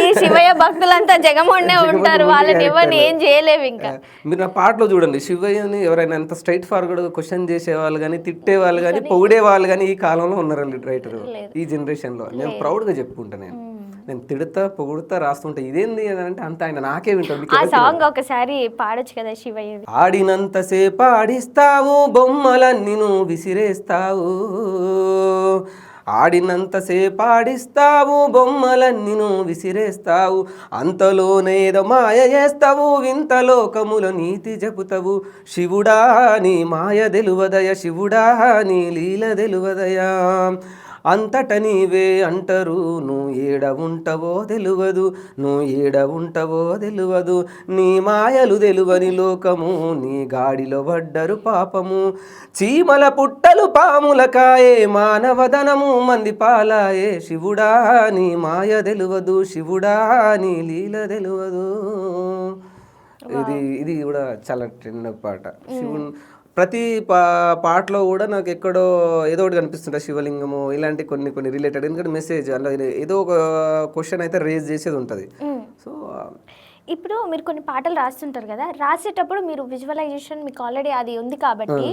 ఈ శివయ్య భక్తులంతా జగమొండే ఉంటారు వాళ్ళని ఎవరిని ఏం చేయలేవు ఇంకా. మీరు నా పాటలో చూడండి శివయ్యని ఎవరైనా ఎంత స్ట్రైట్ ఫార్వర్డ్ క్వశ్చన్ చేసే వాళ్ళు కానీ తిట్టే వాళ్ళు కానీ పొగిడే వాళ్ళు కానీ ఈ కాలంలో ఉన్నారు రైటర్ ఈ జనరేషన్లో. నేను ప్రౌడ్గా చెప్పుకుంటా నేను. నేను తిడతా పొగుడుతా రాస్తుంటా. ఇదేంది అని అంటే అంత ఆయన నాకే వింటాడు. ఆ సాంగ్ ఒకసారి పాడొచ్చు కదా శివయ్య ఆడినంతసేపు ఆడిస్తావు బొమ్మలన్నీ నువ్వు విసిరేస్తావు. ఆడినంతసేపు ఆడిస్తావు బొమ్మలన్నీ నువ్వు విసిరేస్తావు అంతలోనేదో మాయ చేస్తావు వింత లోకముల నీతి చెబుతావు. శివుడా నీ మాయ తెలువదయ శివుడా నీ లీల తెలువదయా? అంతట నీవే అంటారు నువ్వు ఏడ ఉంటావో తెలియదు నువ్వు ఏడ ఉంటావో తెలియదు నీ మాయలు తెలువని లోకము నీ గాడిలో పడ్డరు పాపము చీమల పుట్టలు పాముల కాయే మానవదనము మంది పాలాయే శివుడా నీ మాయ తెలువదు శివుడా నీ లీల తెలువదు. ఇది ఇది కూడా చాలా ట్రెండ్ పాట. శివుని ప్రతి పా పాటలో కూడా నాకు ఎక్కడో ఏదో ఒకటి కనిపిస్తుంటుంది శివలింగము ఇలాంటి కొన్ని కొన్ని రిలేటెడ్ ఎందుకంటే మెసేజ్ అలా ఏదో ఒక క్వశ్చన్ అయితే రేజ్ చేసేది ఉంటుంది. సో ఇప్పుడు మీరు కొన్ని పాటలు రాస్తుంటారు కదా రాసేటప్పుడు మీరు విజువలైజేషన్ మీకు ఆల్రెడీ అది ఉంది కాబట్టి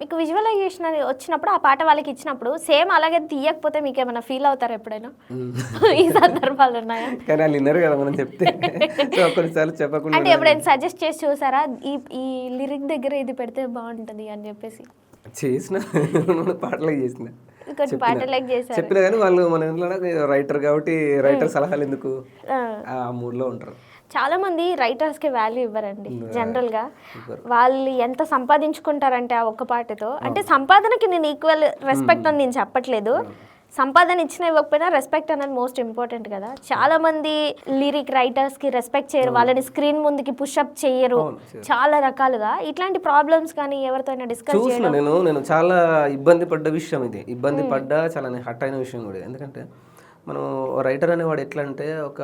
మీకు విజువలైజేషన్ అది వచ్చినప్పుడు ఆ పాట వాళ్ళకి ఇచ్చినప్పుడు సేమ్ అలాగే తీయకపోతే మీకు ఏమైనా ఫీల్ అవుతారు ఎప్పుడైనా? ఈ సందర్భాలు ఉన్నాయా? కానీ వాళ్ళు విన్నారు కదా మనం చెప్తే. కొన్నిసార్లు చెప్పకుండా అంటే ఎప్పుడైనా సజెస్ట్ చేసి చూసారా? ఈ ఈ లిరిక్ దగ్గర ఇది పెడితే బాగుంటుంది అని చెప్పేసి. చేసిన. పాటలు చేసిన. కొన్ని చేశారు. చెప్పిన కానీ వాళ్ళు మన ఇంట్లో రైటర్ కాబట్టి రైటర్ సలహాలు ఎందుకు? ఆ. ఆ మూడ్లో ఉంటారు. చాలా మంది రైటర్స్కి వాల్యూ ఇవ్వరండి జనరల్గా. వాళ్ళు ఎంత సంపాదించుకుంటారంటే ఆ ఒక్క పాటతో. అంటే సంపాదనకి నేను ఈక్వల్ రెస్పెక్ట్ అని నేను చెప్పట్లేదు. సంపాదన ఇచ్చిన ఇవ్వకపోయినా రెస్పెక్ట్ అనేది మోస్ట్ ఇంపార్టెంట్ కదా. చాలా మంది లిరిక్ రైటర్స్కి రెస్పెక్ట్ చేయరు వాళ్ళని స్క్రీన్ ముందుకి పుషప్ చేయరు. చాలా రకాలుగా. ఇట్లాంటి ప్రాబ్లమ్స్ కానీ ఎవరితో డిస్కస్ చూసిన నేను నేను చాలా ఇబ్బంది పడ్డ విషయం ఇది. ఇబ్బంది పడ్డా చాలా హట్ అయిన విషయం కూడా ఎందుకంటే మనం రైటర్ అనేవాడు ఎట్లా అంటే ఒక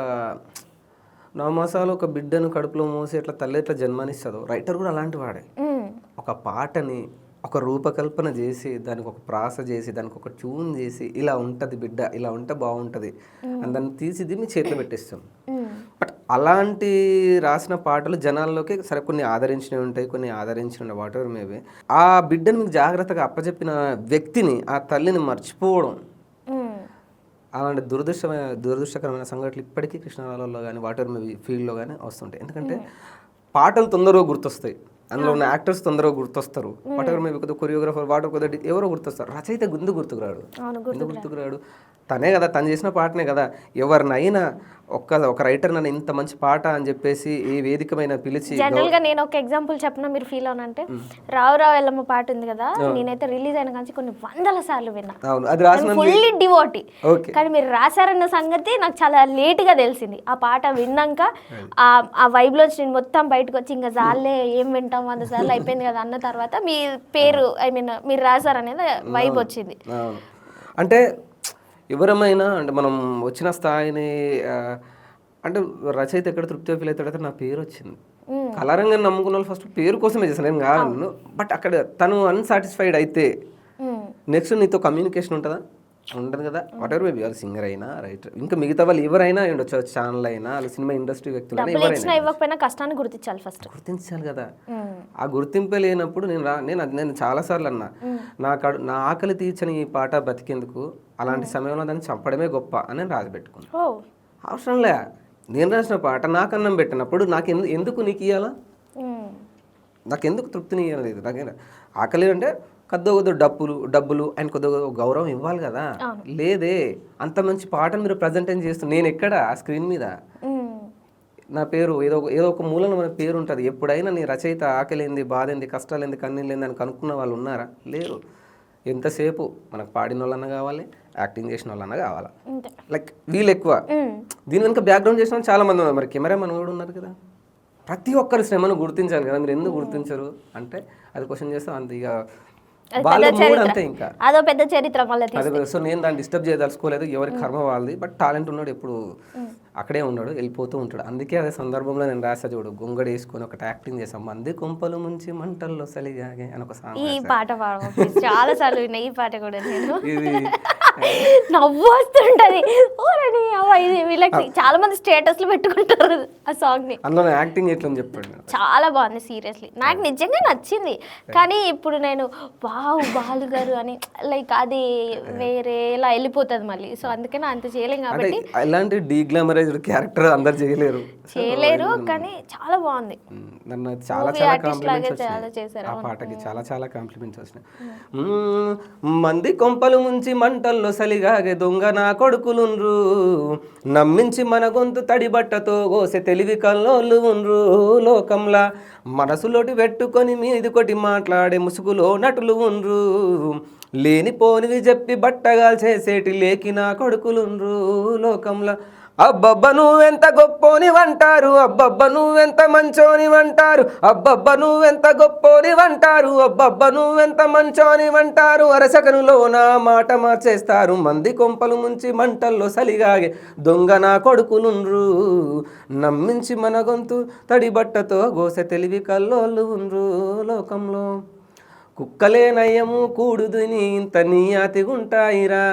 నవమాసాలు ఒక బిడ్డను కడుపులో మోసి ఎట్లా తల్లి ఎట్లా జన్మనిస్తుందో రైటర్ కూడా అలాంటి వాడే. ఒక పాటని ఒక రూపకల్పన చేసి దానికి ఒక ప్రాస చేసి దానికి ఒక ట్యూన్ చేసి ఇలా ఉంటుంది బిడ్డ ఇలా ఉంటే బాగుంటుంది అని దాన్ని తీసి మీ చేతిలో పెట్టేస్తాం. బట్ అలాంటి రాసిన పాటలు జనాల్లోకి సరే కొన్ని ఆదరించినవి ఉంటాయి కొన్ని ఆదరించిన వాట్ ఎవర్ మేబీ ఆ బిడ్డను మీకు జాగ్రత్తగా అప్పచెప్పిన వ్యక్తిని ఆ తల్లిని మర్చిపోవడం. అలాంటి దురదృష్టమైన దురదృష్టకరమైన సంఘటనలు ఇప్పటికీ కృష్ణాలలో కానీ వాటర్ మేబీ ఫీల్డ్లో కానీ వస్తుంటాయి. ఎందుకంటే పాటలు తొందరగా గుర్తొస్తాయి. అందులో ఉన్న యాక్టర్స్ తొందరగా గుర్తొస్తారు. వాటర్ మేబీ కొద్దిగా కొరియోగ్రాఫర్ వాటర్ కొద్దిగా ఎవరో గుర్తొస్తారు. రచయిత గుందు గుర్తుకురాడు. ఎందుకు గుర్తుకురాడు? తనే కదా తను చేసిన పాటనే కదా. ఎవరినైనా ఒక్క ఒక రైటర్ నన్ను ఇంత మంచి పాట అని చెప్పేసి ఏ వేదికమైన పిలిచి జనరల్గా నేను ఒక ఎగ్జాంపుల్ చెప్పిన మీరు ఫీల్ అవునంటే? రావు రావు ఎల్లమ్మ పాట ఉంది కదా నేనైతే రిలీజ్ అయిన కానీ కొన్ని వందల సార్లు విన్నా. అవును అది రాసిన ఫుల్లీ డివోటీ. కానీ మీరు రాశారన్న సంగతి నాకు చాలా లేట్గా తెలిసింది. ఆ పాట విన్నాక ఆ ఆ వైబ్ లోంచి నేను మొత్తం బయటకు వచ్చి ఇంకా జాలే ఏం వింటాం వంద సార్లు అయిపోయింది కదా అన్న తర్వాత మీ పేరు ఐ మీన్ మీరు రాశారనేది వైబ్ వచ్చింది. అంటే ఎవరమైనా అంటే మనం వచ్చిన స్థాయిని అంటే రచయిత ఎక్కడ తృప్తిగా ఫీల్ అవుతాడంటే నా పేరు వచ్చింది. కళారంగా నమ్ముకున్న వాళ్ళు ఫస్ట్ పేరు కోసమే చేస్తాను నేను కాదు బట్ అక్కడ తను అన్సాటిస్ఫైడ్ అయితే. నెక్స్ట్ నీతో కమ్యూనికేషన్ ఉంటుందా? ఉండదు కదా. వాట్ ఎవర్ మేబీ వాళ్ళు సింగర్ అయినా రైటర్ ఇంకా మిగతా వాళ్ళు ఎవరైనా ఉండొచ్చు ఛానల్ అయినా వాళ్ళు సినిమా ఇండస్ట్రీ ఇచ్చినా ఇవ్వకపోయినా కష్టాన్ని గుర్తించాలి ఫస్ట్ గుర్తించాలి కదా. ఆ గుర్తింపే లేనప్పుడు నేను నేను నేను చాలాసార్లు అన్నా. నా నా ఆకలి తీర్చని ఈ పాట బతికేందుకు అలాంటి సమయంలో దాన్ని చంపడమే గొప్ప అని నేను రాసి పెట్టుకున్నాను అవసరం లే. నేను రాసిన పాట నాకు అన్నం పెట్టినప్పుడు నాకు ఎందు ఎందుకు నీకు ఇవ్వాలా. నాకు ఎందుకు తృప్తిని ఇవ్వలేదు నాకు ఆకలి అంటే కొద్ది కొద్ది డబ్బులు డబ్బులు అండ్ కొద్ది కొద్ది గౌరవం ఇవ్వాలి కదా. లేదే. అంత మంచి పాటను మీరు ప్రజెంటేషన్ చేస్తూ నేను ఎక్కడ? ఆ స్క్రీన్ మీద. నా పేరు ఏదో ఏదో ఒక మూలన మన పేరు ఉంటుంది. ఎప్పుడైనా నీ రచయిత ఆకలింది బాధ ఏంది కష్టాలు ఏంది కన్నీళ్ళు ఏంది అని కనుక్కున్న వాళ్ళు ఉన్నారా? లేరు. ఎంతసేపు మనకు పాడిన వాళ్ళన్నా కావాలి. యాక్టింగ్ చేసిన వాళ్ళన్నా కావాలా? లైక్ వీళ్ళు ఎక్కువ. దీని వెనుక బ్యాక్గ్రౌండ్ చేసిన చాలా మంది ఉన్నారు. మరి కెమెరా మన కూడా ఉన్నారు కదా. ప్రతి ఒక్కరి శ్రమను గుర్తించాలి కదా. మీరు ఎందుకు గుర్తించరు? అంటే అది క్వశ్చన్ చేస్తే అంత ఇక వాళ్ళ మూడ్ అంతే ఇంకా. అదో పెద్ద చరిత్ర అదే సో నేను దాన్ని డిస్టర్బ్ చేయదలుచుకోలేదు. ఎవరి కర్మ వాళ్ళది. బట్ టాలెంట్ ఉన్నాడు ఎప్పుడు అక్కడే ఉన్నాడు. వెళ్ళిపోతూ ఉంటాడు. అందుకే అదే సందర్భంలో నేను రాసా చూడు గొంగడి వేసుకొని ఒకటి యాక్టింగ్ చేసాం మంది కొంపలు ముంచి మంటల్లో సలిగాగే అని ఒక సాంగ్ ఈ పాట. చాలా సార్లు ఈ పాట కూడా ఇది నవ్వు వస్తుంటది ఓ అని అవ్వ, ఇది వీళ్ళకి చాలా మంది స్టేటస్లు పెట్టుకుంటారు ఆ సాంగ్ని. అందులో యాక్టింగ్ ఎట్లా అని చెప్పండి. చాలా బాగుంది సీరియస్లీ నాకు నిజంగా నచ్చింది. కానీ ఇప్పుడు నేను వావ్ బాలు గారు అని లైక్ అది వేరేలా వెళ్ళిపోతుంది మళ్ళీ. సో అందుకని అంత చేయలేం కాబట్టి ఇలాంటి డీగ్లామరైజ్డ్ క్యారెక్టర్ అందరు చేయలేరు. చేయలేరు కానీ చాలా బాగుంది. నన్ను చాలా చాలా కాంప్లిమెంట్స్ చేశారు, ఆ పాటకి చాలా చాలా కాంప్లిమెంట్స్ వచ్చినాయి. మంది కొంపలు ముంచి మంటల్లో సలిగాగే దొంగ నా కొడుకులుండ్రు నమ్మించి మన గొంతు తడి బట్టతో గోసె తెలివి కల్లోళ్ళు ఉండ్రు లోకంలా. మనసులోటి పెట్టుకొని మీది కొట్టి మాట్లాడే ముసుగులో నటులు ఉండ్రు. లేనిపోనివి చెప్పి బట్టగాలు చేసేటి లేకి నా కొడుకులుండ్రు లోకంలో. అబ్బబ్బ నువ్వెంత గొప్పోని వంటారు అబ్బబ్బ నువ్వెంత మంచోని వంటారు అబ్బబ్బ నువ్వెంత గొప్పోని వంటారు అబ్బబ్బ నువ్వెంత మంచోని వంటారు అరసకనులో నా మాట మార్చేస్తారు. మంది కొంపలు ముంచి మంటల్లో సలిగాగే దొంగ నా కొడుకులుండ్రు. నమ్మించి మన గొంతు తడి బట్టతో గోసె తెలివి కల్లోళ్ళు ఉండ్రు లోకంలో. కుక్కలే నయము కూడుదుని ఇంత నీయాతిగుంటాయిరా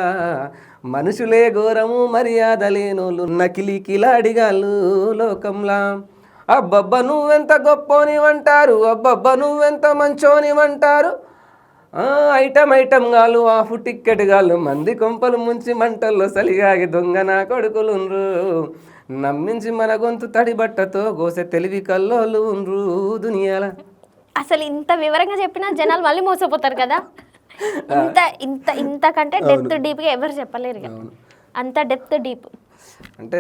మనుషులే ఘోరము మర్యాద లేనోళ్ళు నకిలి కిలాడిగాళ్ళు లోకంలా. అబ్బబ్బ నువ్వెంత గొప్పోని వంటారు అబ్బబ్బ నువ్వెంత మంచోని వంటారు ఐటమ్ ఐటమ్ గాలు ఆఫ్ టిక్కెట్ గాలు మంది కొంపలు ముంచి మంటల్లో సలిగాగి దొంగ నా కొడుకులుండ్రు. నమ్మించి మన గొంతు తడి బట్టతో గోసె తెలివి కల్లోళ్ళు ఉండ్రు దునియాల. అసలు ఇంత వివరంగా చెప్పినా జనాలు మళ్ళీ మోసపోతారు కదా. ఇంత ఇంత ఇంతకంటే డెప్త్ డీప్గా ఎవరు చెప్పలేరు ఇక. అంత డెప్త్ డీప్. అంటే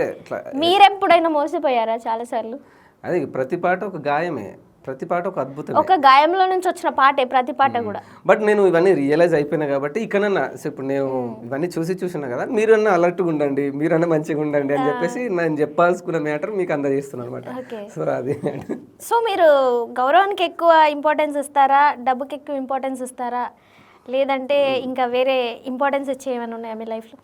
మీరెప్పుడైనా మోసపోయారా చాలా సార్లు అది ప్రతి పాట ఒక గాయమే. ప్రతి పాట ఒక అద్భుతమే. ఒక గాయంలో నుంచి వచ్చిన పాటే ప్రతి పాట కూడా. బట్ నేను ఇవన్నీ రియలైజ్ అయిపోయినా కాబట్టి ఇక్కడన్నా ఇప్పుడు నేను ఇవన్నీ చూసి చూసినా కదా మీరన్నా అలర్ట్గా ఉండండి మీరన్నా మంచిగా ఉండండి అని చెప్పేసి నేను చెప్పాల్సుకున్న మ్యాటర్ మీకు అందజేస్తున్నాను అనమాట సో అది. సో మీరు గౌరవానికి ఎక్కువ ఇంపార్టెన్స్ ఇస్తారా? డబ్బుకి ఎక్కువ ఇంపార్టెన్స్ ఇస్తారా? లేదంటే ఇంకా వేరే ఇంపార్టెన్స్ ఇచ్చే ఏమైనా ఉన్నాయా మీ లైఫ్లో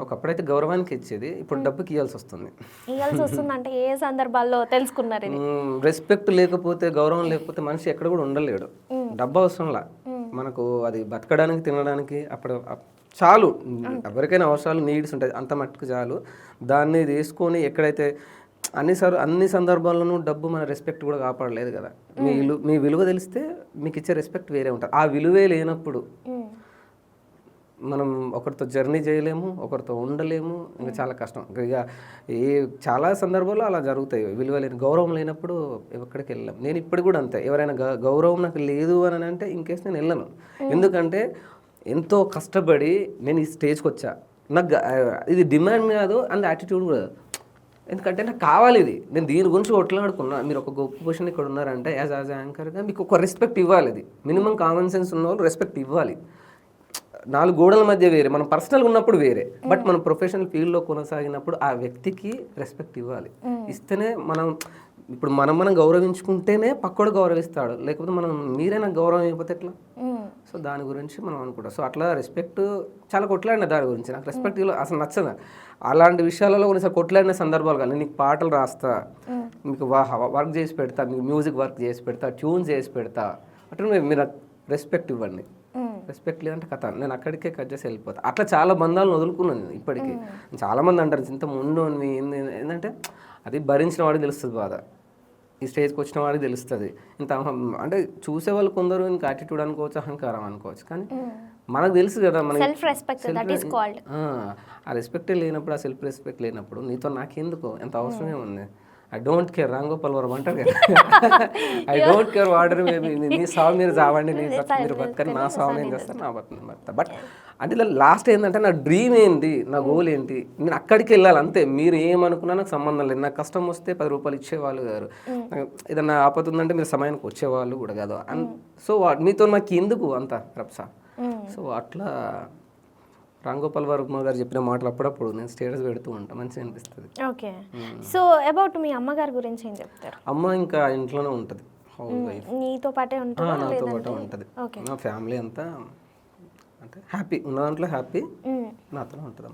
ఒకప్పుడైతే గౌరవానికి ఇచ్చేది ఇప్పుడు డబ్బుకి ఇవ్వాల్సి వస్తుంది. ఇవ్వాల్సి వస్తుందంటే ఏ సందర్భాల్లో తెలుసుకున్నారు రెస్పెక్ట్ లేకపోతే గౌరవం లేకపోతే మనిషి ఎక్కడ కూడా ఉండలేడు. డబ్బు అవసరంలా. మనకు అది బతకడానికి తినడానికి అప్పుడు అప్- చాలు. ఎవరికైనా అవసరాలు నీడ్స్ ఉంటాయి అంత మట్టుకు చాలు. దాన్ని తీసుకొని ఎక్కడైతే అన్ని సార్ అన్ని సందర్భాల్లోనూ డబ్బు మన రెస్పెక్ట్ కూడా కాపాడలేదు కదా. మీ విలువ మీ విలువ తెలిస్తే మీకు ఇచ్చే రెస్పెక్ట్ వేరే ఉంటుంది. ఆ విలువే లేనప్పుడు. మనం ఒకరితో జర్నీ చేయలేము ఒకరితో ఉండలేము ఇంకా చాలా కష్టం. ఇంకా ఏ చాలా సందర్భాల్లో అలా జరుగుతాయి. విలువ లేని గౌరవం లేనప్పుడు ఎక్కడికి వెళ్ళాం నేను ఇప్పుడు కూడా అంతే. ఎవరైనా గ- గౌరవం నాకు లేదు అని అంటే ఇంకేస్ నేను వెళ్ళను. ఎందుకంటే ఎంతో కష్టపడి నేను ఈ స్టేజ్కి వచ్చా. నాకు ఇది డిమాండ్ కాదు అండ్ యాటిట్యూడ్ కూడా ఎందుకంటే నాకు కావాలి ఇది. నేను దీని గురించి కొట్లాడుకున్నా మీరు ఒక గొప్ప పొజిషన్ ఇక్కడ ఉన్నారంటే యాజ్ యాజ్ యాంకర్గా మీకు ఒక రెస్పెక్ట్ ఇవ్వాలి ఇది. మినిమం కామన్ సెన్స్ ఉన్న వాళ్ళు రెస్పెక్ట్ ఇవ్వాలి. నాలుగు గోడల మధ్య వేరే మనం పర్సనల్గా ఉన్నప్పుడు వేరే. బట్ మనం ప్రొఫెషనల్ ఫీల్డ్లో కొనసాగినప్పుడు ఆ వ్యక్తికి రెస్పెక్ట్ ఇవ్వాలి. ఇస్తేనే మనం ఇప్పుడు మనం మనం గౌరవించుకుంటేనే పక్కోడు గౌరవిస్తాడు. లేకపోతే మనం మీరే నాకు గౌరవం ఇవ్వకపోతే ఎట్లా. సో దాని గురించి మనం అనుకుంటాం. సో అట్లా రెస్పెక్ట్ చాలా కొట్లాడిన దాని గురించి. నాకు రెస్పెక్ట్ అసలు నచ్చదు. అలాంటి విషయాలలో కొన్నిసారి కొట్లాడిన సందర్భాలు కానీ నీకు పాటలు రాస్తా మీకు వర్క్ చేసి పెడతా మీకు మ్యూజిక్ వర్క్ చేసి పెడతా ట్యూన్ చేసి పెడతా అట్లా మీరు- రెస్పెక్ట్ ఇవ్వండి. రెస్పెక్ట్ లేదంటే కథ. నేను అక్కడికే కట్ చేసి వెళ్ళిపోతా. అట్లా చాలా బంధాలను వదులుకున్నాను నేను ఇప్పటికీ. చాలా మంది అంటారు ఇంత ముందు ఏంటంటే అది భరించిన వాడికి తెలుస్తుంది బాధ. ఈ స్టేజ్కి వచ్చిన వాడికి తెలుస్తుంది. ఇంత అంటే చూసే వాళ్ళు కొందరు ఇంకా యాటిట్యూడ్ అనుకోవచ్చు అహంకారం అనుకోవచ్చు. కానీ మనకు తెలుసు కదా మన self respect that is called ఆ రెస్పెక్ట్ లేనప్పుడు ఆ సెల్ఫ్ రెస్పెక్ట్ లేనప్పుడు నీతో నాకెందుకు? ఎంత అవసరమే ఉంది. ఐ డోంట్ కేర్ రాంగోపాల్ వరం అంటారు కదా. ఐ డోంట్ కేర్ వాటర్ నీ సాగు మీరు చావండి నీ మీరు బతకని నా సాగు నేను చేస్తాను నా బతుకు బతుకుతా బట్ అంటే లాస్ట్ ఏంటంటే నా డ్రీమ్ ఏంటి నా గోల్ ఏంటి? నేను అక్కడికి వెళ్ళాలి అంతే. మీరు ఏమనుకున్నా నాకు సంబంధం లేదు. నాకు కష్టం వస్తే పది రూపాయలు ఇచ్చేవాళ్ళు గారు. ఏదన్నా ఆపద ఉందంటే మీరు సమయానికి వచ్చేవాళ్ళు కూడా కాదు. అన్ సో మీతో నాకు ఎందుకు అంత రప్సా? సో అట్లా రాంగోపాల్ వర్మ గారు చెప్పిన మాటలు అప్పుడప్పుడు నేను స్టేటస్ పెడుతూ ఉంటాను మంచిగా అనిపిస్తుంది. ఓకే. సో అబౌట్ మీ అమ్మగారి గురించి ఏం చెప్తారు? అమ్మ ఇంకా ఇంట్లోనే ఉంటుంది నీతో పాటే ఉంటుందా నాతో పాటు ఉంటుంది. ఓకే. నా ఫ్యామిలీ అంతా అంటే హ్యాపీ ఉన్న దాంట్లో హ్యాపీ. నాతో ఉంటుంది